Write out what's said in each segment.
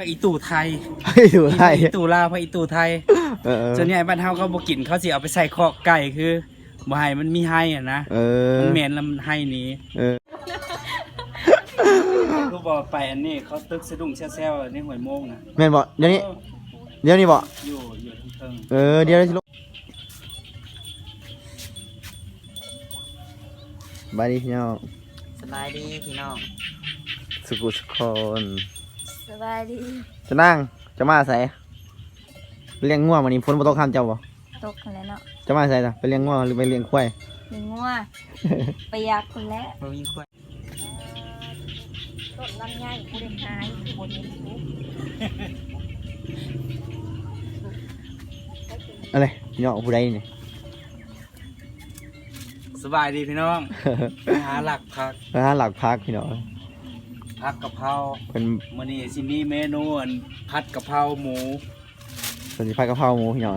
พระอีตู่ไทยให้ดูมีพให้ระอีตู่ลาวพระอีตู่ไทยเออส่วนใหญ่บ้านเฮาเขาบ่กินเขาสิเอาไปใส่คอกไก่คือบ่ให้มันมีให้อะนะเออมันเหม็นแล้วมันให้หนี้เออก็บอกไปอันนี้เขาตึกสะดุ้งแซ่วๆในห้วยโมงนะแม่นบ่เดี๋ยวนี้ เดี๋ยวนี้บ่อยู่อยู่เทิงเออเดี๋ยวสิลูกบายดีพี่น้องสบายดีพี่น้องสุขุสุขคน สบายดีจะนั่งจะมาใส่เลี้ยงง่วงวันนี้ฝนบ่ตกข้ามเจ้าบ่ตกกันแล้วเนาะจะมาใส่จ้ะไปเลี้ยงง่วงหรือไปเลี้ยงควายมีงัวไปอยากคนแล้วบ่มีควายต้นลำไยผู้เล่นหายผู้บนเห็นทุกอะไรพี่น้องผู้ใดนี่สบายดีพี่น้องไปหาหลักผักนะฮะหลักพักพี่น้อง ผักกะเพราเป็นมื้อนี้สิมีเมนูอันผัดกะเพราหมูสวัสดีพักกะเพราหมูพี่น้อง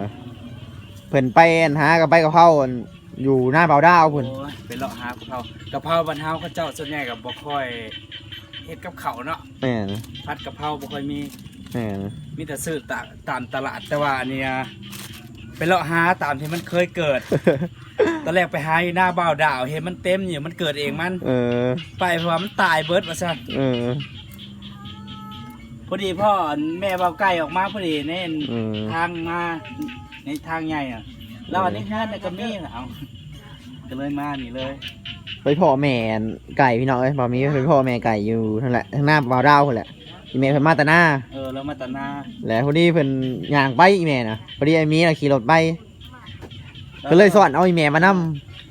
เพิ่นไปอันหากับไปกะเพราอันอยู่หน้าเบาดาวเพิ่นโอ้ยไปเลาะหากะเพรากะเพราบ้านเฮาเขาเจ้าส่วนใหญ่ก็บ่ค่อยเฮ็ดกับข้าวเนาะแม่นผัดกะเพราบ่ค่อยมีแม่นมีแต่ซื้อตาตามตลาดแต่ว่าอันเนี้ยไปเลาะหาตามที่มันเคยเกิด ตอนแรกไปหาอยู่หน้าบ่าวดาว เห็นมันเต็มอยู่มันเกิดเองมัน เออ ไปเพราะว่ามันตายเบิดว่าซั่นเออ พอดีพ่อแม่เบาไก่ออกมาพอดีเน่นเออทางมาในทางใหญ่อะแล้วอันนี้ฮะแต่ก็มีเอาก็เลยมานี่เลยไปพ่อแม่อันไก่พี่น้องเอ้ยบ่มีไปพ่อแม่ไก่อยู่นั่นแหละทางหน้าเบาดาวพุ่นแหละอีแม่เพิ่นมาแต่หน้าเออแล้วมาตานาแล้วพอดีเพิ่นย่างไปอีแม่น่ะพอดีไอ้มีน่ะขี่รถไป ก็เลยสอนเอาอีแม่มานํ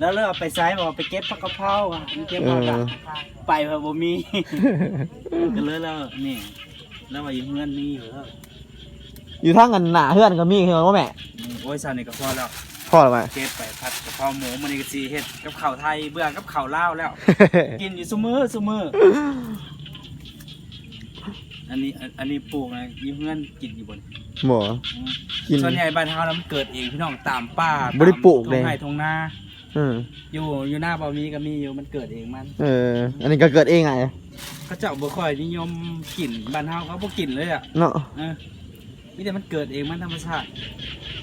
แล้วเลิกเอาไปไซส์บอกว่าไปเก็บผักกะเพราอะไปเก็บผักกะเออ ไปเพราะบ่มี ก็เลยแล้วนี่ แล้วว่าอยู่เงินมีอยู่แล้วอยู่ทางกันหน้าเฮือนก็มีคือว่าแม่โอ้ยซานี่ก็พอแล้ว พ่อหรือเปล่าเก็บไปผัดกะเพราหมูมันนี่ก็สิเฮ็ดกับข้าวไทยเบื่อกับข้าวลาวแล้ว กินอยู่ซุมื้อซุมื้ออันนี้อันอันนี้ปลูกนะอยิ้มเงินกินอยู่บน หมอกิน ส่วนใหญ่บ้านเฮาแล้วมันเกิดเองพี่น้องตามป่าบ่ได้ปลูกเลย ตามทุ่งไร่ทงนาเอออยู่อยู่หน้าบ่มีก็มีอยู่มันเกิดเองมันเออ อันนี้ก็เกิดเองไงเขาเจ้าบ่ค่อยนิยมกินบ้านเฮาเขาบ่กินเลยอะเนาะเออมีแต่มันเกิดเองมันธรรมชาติ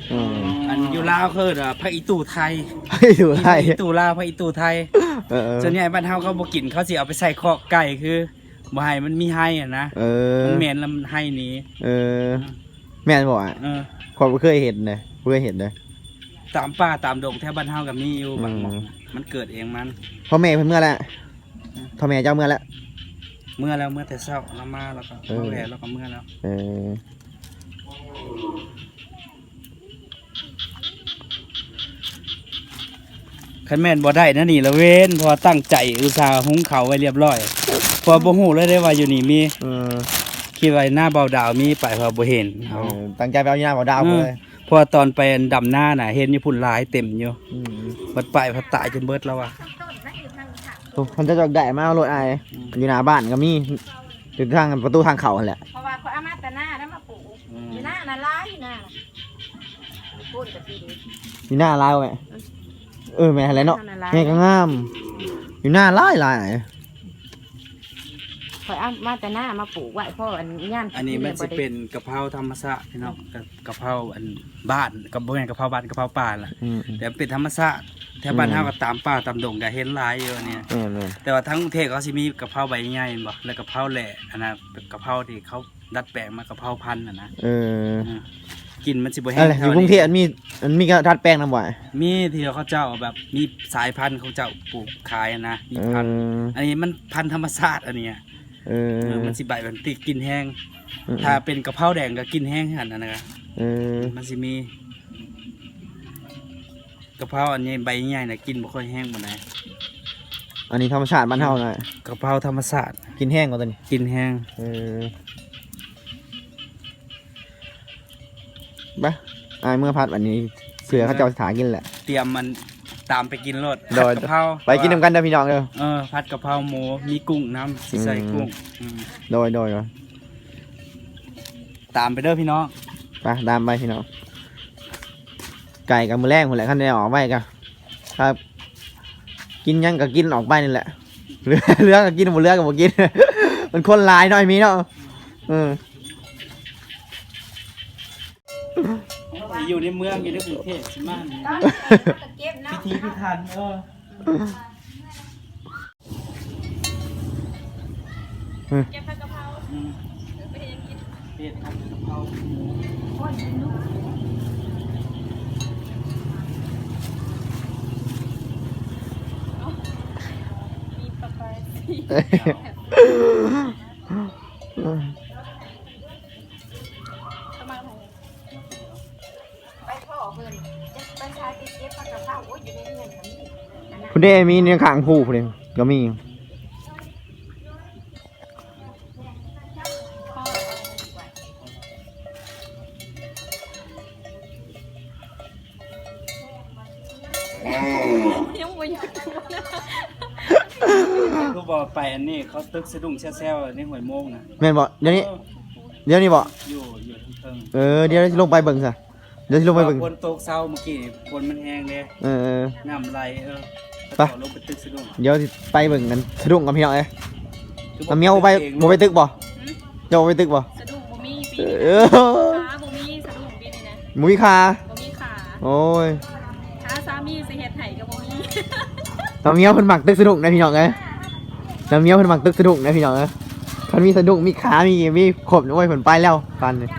เอออันอยู่ลาวคืออะพระอีตู่ไทยให้ดูมีพให้ระอีตู่ลาวพระอีตู่ไทยเออเออส่วนใหญ่บ้านเฮาเขาบ่กินเขาสิเอาไปใส่คอกไก่คือบ่ให้มันมีให้อะนะเออมันเหม็นแล้วมันให้หนี้เออ แม่นบอกอะเออความเคยเห็นเลยเคยเห็นเลยตามป่าตามดงแถวบ้านเฮาก็มีอยู่บางหม่องอืมมันเกิดเองมัน พ่อแม่เพิ่นเมื่อแล้วพ่อแม่เจ้าเมื่อแล้ว เมื่อแล้วเมื่อแต่เช้าแล้วมาแล้วก็เออมาแหวแล้วก็เมื่อแล้วเออคันแม่นบ่ได้นะนี่ละเว้นเพอตั้งใจอุตส่าห์หุงข้าวไว้เรียบร้อยเพอบ่ฮู้เลยได้ว่าอยู่นี่มี เออ คิดว่าหน้าเบาดาวมีไปเพอบ่เห็นเอเอาอตั้งใจไปเอายีนาบ่ดาวเลยเพอตอนไปดำหน้าน่ะ เห็นอยู่พุ่นหลายเต็มอยู่อืมบัดไปพัดตายจนเบิดแล้วว่ะโอ้มันจะจอกได้มาเอารถไอายอยู่หน้าบ้านก็มีอยู่ทางประตูทางเขาหั่นแหละเพราะว่าเขาเอามาแต่หน้าแล้วมาปลูกอยู่หน้าน่ะร้ายอยู่หน้าพูดกับพี่ดิอยู่หน้าลาวแม่เออแม่อะไรเนาะหน้าลายแม่ก็งาม อยู่หน้าลายลาย เขาเอามาแต่หน้ามาปลูกไว้เพราะอันย่านอันนี้มันสิเป็นกะเพราธรรมชาติพี่น้องกะกะเพราอันบ้านกับบ่แม่นกะเพราบ้านกะเพราป่าล่ะอืมแต่มันเป็นธรรมชาติแถวบ้านเฮาก็ตามป่าตามดงก็เห็นหลายอยู่เนี่ย แม่นแม่นแต่ว่าทั้งกรุงเทพเขาสิมีกะเพราใบใหญ่ๆบ่แล้วกะเพราแหล่อันน่ะเป็นกะเพราที่เขาดัดแปลงมากะเพราพันธุ์น่ะนะเอออืมกินมันสิบ่แห้อะไรงอยู่กรุงเทพอันมีอันมีกระทัดแป้งน้ำหวานมีที่เขาเจ้าแบบมีสายพันธุ์เขาเจ้าปลูกขายอะนะมีเอพันธุ์ออันนี้มันพันธุ์ธรรมชาติอันเนี้ย เออเออ มันสิใบมันติกินแห้งเออถ้าเป็นกะเพราแดงก็กินแห้งหั่นน่ะนะครับเออมันสิมีกะเพราอันนี้ใบใหญ่น่ะกินบ่ค่อยแห้งปานใดอันนี้ธรรมชาติบ้านเฮาหน่อยกะเพราธรรมชาติกินแห้งกว่าตัวนี้กินแห้งเออไปอายเมื่อพัดวันนี้เสือเขาเจ้าถากินแหละ เตรียมมัน ตามไปกินรสผัดกะเพราไปกินน้ำกันเด้อพี่น้องเด้อ เออผัดกะเพราหมูมีกุ้งน้ำใส่กุ้งโดยโดยโดยตามไปเด้อพี่น้องไปตามไปพี่น้องไก่กับมือแรงคนแหละขั้นได้ออกไปกันครับ กินยังก็กินออกไปนี่แหละเรือเรือก็กินหมดเรือก็บ่กิน มันคนลายหน่อยมีเนาะอือ อยู่ในเมืองอยู่ในกรุงเทพสิมานี่ตอนนี้ก็เก็บเนาะพิธีพิธันเออเก็บผักกะเพราอืมไปเฮ็ดกินเฮ็ดผัดกะเพราหมูโอ้ยลูกมีปลาปลา อันนั้นคุณเดมีเนี่ยขางผู้คุณเดก็มีพ่อเอาดีกว่ายังบ่อยากดูนะก็บอกไปอันนี้เขาตึกสะดุ้งแซ่ๆในห้วยโมงนะแม่นบ่เดี๋ยวนี้ออเดี๋ยวนี้บ่อยู่อยู่ทางเทิงเออเดี๋ยวสิลงไปเบิ่งซะเดี๋ยวสิลงไปเบิ่งฝนตกเช้าเมื่อกี้นี่ฝนมันแห้งเลยเออเออน้ำไหลเออ ไปขอลงไปตึกสะดุ้งเดี๋ยวสิไปเบิ่งกันสะดุ้งกับพี่น้องเอ้ยคือเอาเมียวไปบ่ไปตึกบ่เจ้าบ่ไปตึกบ่สะดุ้งบ่มีปีเอนี้อขาบ่มีสะดุ้งปีนี้นะมุ้ยคาบ่มีขาโอ้ยขาสามีสิเฮ็ดให้ก็บ่มีน้ำเมียวเพิ่นมักตึกสะดุ้งนะพี่น้องเอ้ยน้ำเมียวเพิ่นมักตึกสะดุ้งนะพี่น้องเอ้ยเพิ่นมีสะดุ้งมีขามีมีครบโอ้ยเพิ่นไปแล้วปันนี่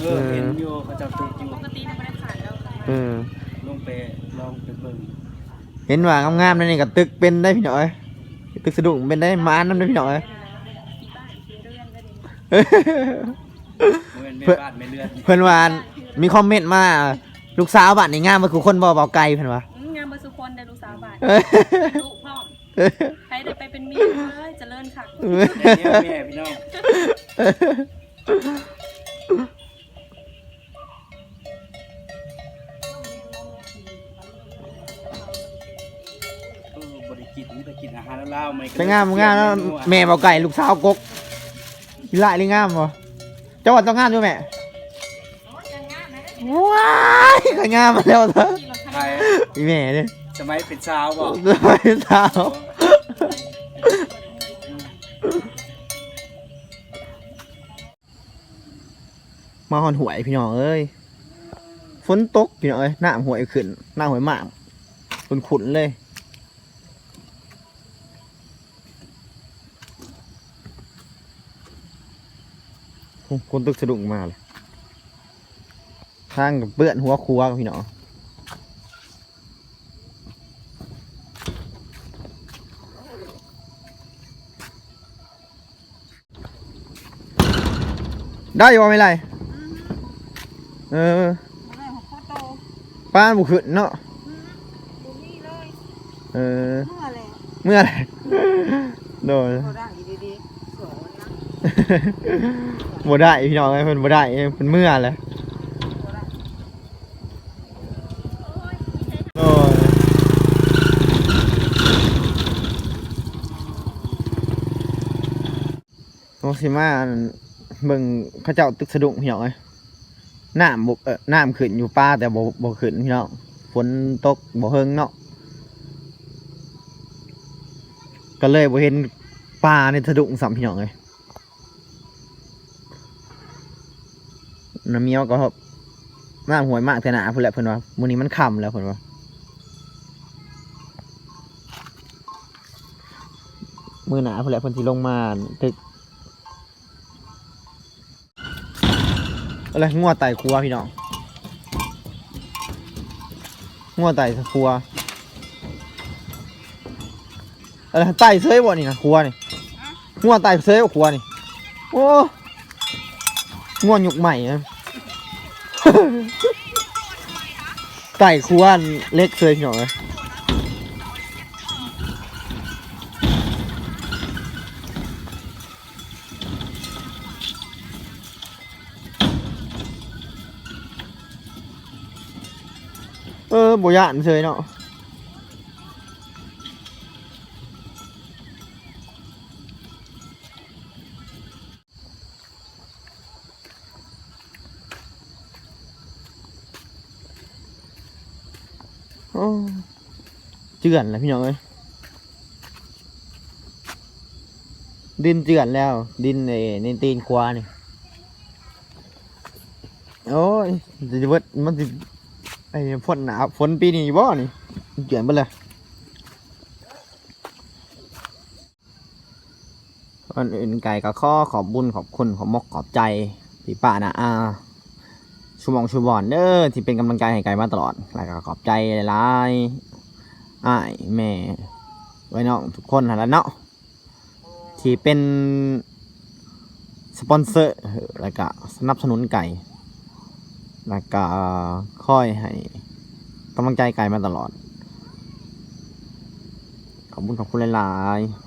เออเห็นอยู่เขาเจะตึกอยู่ปกติน่ะบ่ได้ขาดแล้วค่ะเออลง ไปลองไปเบิ่งเห็นว่างามๆนั่นนี่ก็ตึกเป็นได้พี่น้องเอ้ยตึกสะดุ้งเป็นได้มานำได้พี่น้องเอ้ยที่บ้านคือเรือนก็ดีเมือนเพื่แม่อบ้านแม่เลือดเพิ่นว่ามีคอมเมนต์มาลูกสาวบ้านนี่งามบ่คือคนบ่เบาไกลเพิ่นว่า อืมงามเบ่สุคนได้ลูกสาวบ้านเอ้ยลูกพร้อมใครได้ไปเป็นเมียเอ้ยเจริญค่ะแม่แม่พี่น้องารลาวๆมันก็เป็นงามงามแล้วแม่เบาไก่ลูกสาวกกกีฬานี่งามบ่เจ้าว่าต้องงามด้วยแม่ว้ายก็งามมาแล้วเถอะที่เราใครทำอีแม่เด้สมัยเป็นสาวบ่สมัยสาวมาหอนหวยพี่น้องเอ้ยฝนตกพี่น้องเอ้ยน้ำหวยขึ้นน้ำหวยมากขุนขุนๆเลย คนตึกสะดุ้งมาเลยทางกับเปื้อนหัวครัวพี่น้องได้อยู่บ่ไม่ไรเออป้านบุขึ้นเนาะเออ เมื่อไหรโดน บ่ได้พี่น้องเอ้ยเพิ่นบ่ได้เพิ่นเมื่อเลยโอ้ยโอ้สิมาเบิ่งเขาเจ้าตึกสะดุ้งพี่น้องเอ้ยน้ำบ่เออน้ำขึ้นอยู่ป่าแต่บ่บ่ขึ้นพี่น้องฝนตกบ่เฮิงเนาะก็เลยบ่เห็นป่าในสะดุ้งสัมพี่น้องเอ้ย น้ำเมียวก็น้ำหวยมากแต่หนาเพิ่นแหละเพิ่นว่ามื้อนี้มันค่ำแล้วเพิ่นว่ามื้อหนาเพิ่นแหละเพิ่นสิลงมาตึกอะไรงัวไต่ครัวพี่น้องงัวไต่ครัวอะไรไต่เซยบ่นี่นะครัวนี่งัวไต่เซยบ่ครัวนี่โอ้งัวยุกใหม่นะ ไก่ควนเล็กเคยหน่อยเออบ่ยานเซยเนาะ เจือนแล้วพี่น้องเอ้ยดินเจือนแล้ว ดินในในตีนควานี่โอ้ยจะเบิดมันสิไอ้ฝนหนาวฝนปีนี้บ่นี่เกี่ยนเบ่เลยก่อนอื่นไก่ก็ข้อขอบบุญขอบคุณขอบมกขอบใจพี่ป้านะอา ชูมองชูบอนเด้อที่เป็นกำลังใจให้ไก่มาตลอดแล้วก็ขอบใจหลายๆอ้ายแม่ ไว้น้องทุกคนหั่นแล้วเนาะที่เป็นสปอนเซอร์แล้วก็สนับสนุนไก่แล้วก็ค่อยให้กำลังใจไก่มาตลอด ขอบคุณขอบคุณหลายๆ